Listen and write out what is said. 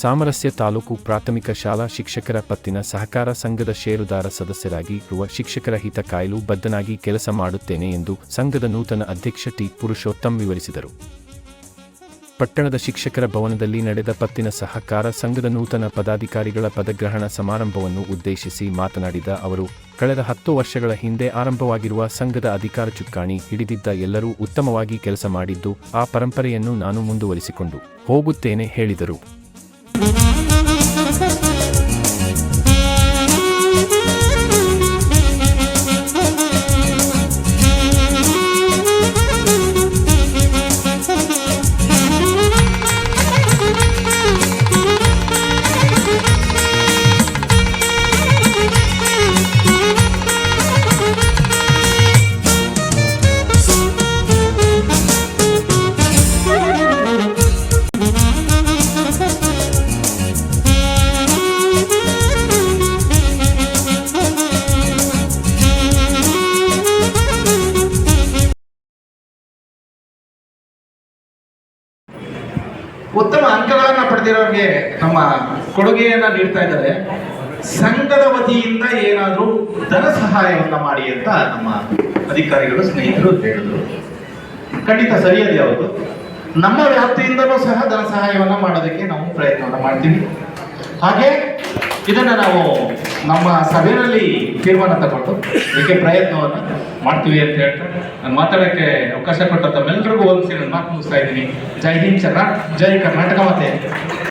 ಸಾಮರಸ್ಯ ತಾಲೂಕು ಪ್ರಾಥಮಿಕ ಶಾಲಾ ಶಿಕ್ಷಕರ ಪತ್ತಿನ ಸಹಕಾರ ಸಂಘದ ಷೇರುದಾರ ಸದಸ್ಯರಾಗಿ ಇರುವ ಶಿಕ್ಷಕರ ಹಿತ ಕಾಯಲು ಬದ್ಧನಾಗಿ ಕೆಲಸ ಮಾಡುತ್ತೇನೆ ಎಂದು ಸಂಘದ ನೂತನ ಅಧ್ಯಕ್ಷ ಟಿ. ಪುರುಷೋತ್ತಮ್ ವಿವರಿಸಿದರು. ಪಟ್ಟಣದ ಶಿಕ್ಷಕರ ಭವನದಲ್ಲಿ ನಡೆದ ಪತ್ತಿನ ಸಹಕಾರ ಸಂಘದ ನೂತನ ಪದಾಧಿಕಾರಿಗಳ ಪದಗ್ರಹಣ ಸಮಾರಂಭವನ್ನು ಉದ್ದೇಶಿಸಿ ಮಾತನಾಡಿದ ಅವರು, ಕಳೆದ ಹತ್ತು ವರ್ಷಗಳ ಹಿಂದೆ ಆರಂಭವಾಗಿರುವ ಸಂಘದ ಅಧಿಕಾರ ಚುಕ್ಕಾಣಿ ಹಿಡಿದಿದ್ದ ಎಲ್ಲರೂ ಉತ್ತಮವಾಗಿ ಕೆಲಸ ಮಾಡಿದ್ದು, ಆ ಪರಂಪರೆಯನ್ನು ನಾನು ಮುಂದುವರಿಸಿಕೊಂಡು ಹೋಗುತ್ತೇನೆ, ಹೇಳಿದರು. ಉತ್ತಮ ಅಂಕಗಳನ್ನು ಪಡೆದಿರೋರಿಗೆ ನಮ್ಮ ಕೊಡುಗೆಯನ್ನ ನೀಡ್ತಾ ಇದ್ದಾರೆ. ಸಂಘದ ವತಿಯಿಂದ ಏನಾದರೂ ಧನ ಸಹಾಯವನ್ನ ಮಾಡಿ ಅಂತ ನಮ್ಮ ಅಧಿಕಾರಿಗಳು, ಸ್ನೇಹಿತರು ಹೇಳಿದ್ರು. ಖಂಡಿತ ಸರಿಯಾದ ಯಾವುದು. ನಮ್ಮ ವ್ಯಾಪ್ತಿಯಿಂದಲೂ ಸಹ ಧನ ಸಹಾಯವನ್ನ ಮಾಡೋದಕ್ಕೆ ನಾವು ಪ್ರಯತ್ನವನ್ನು ಮಾಡ್ತೀವಿ. ಹಾಗೆ ಇದನ್ನ ನಾವು ನಮ್ಮ ಸಭೆಯಲ್ಲಿ ತೀರ್ಮಾನ ತಗೊಂಡು ಇದಕ್ಕೆ ಪ್ರಯತ್ನವನ್ನ ಮಾಡ್ತೀವಿ ಅಂತ ಹೇಳ್ತಾ ನಾನು ಮಾತಾಡೋಕ್ಕೆ ಅವಕಾಶ ಕೊಟ್ಟಂತ ಎಲ್ಲರಿಗೂ ಒಂದು ಸೇರಿ ಮಾತು ಮುಗಿಸ್ತಾ ಇದ್ದೀನಿ. ಜೈ ಹಿಂದ್, ಜೈ ಕರ್ನಾಟಕ ಮತ್ತೆ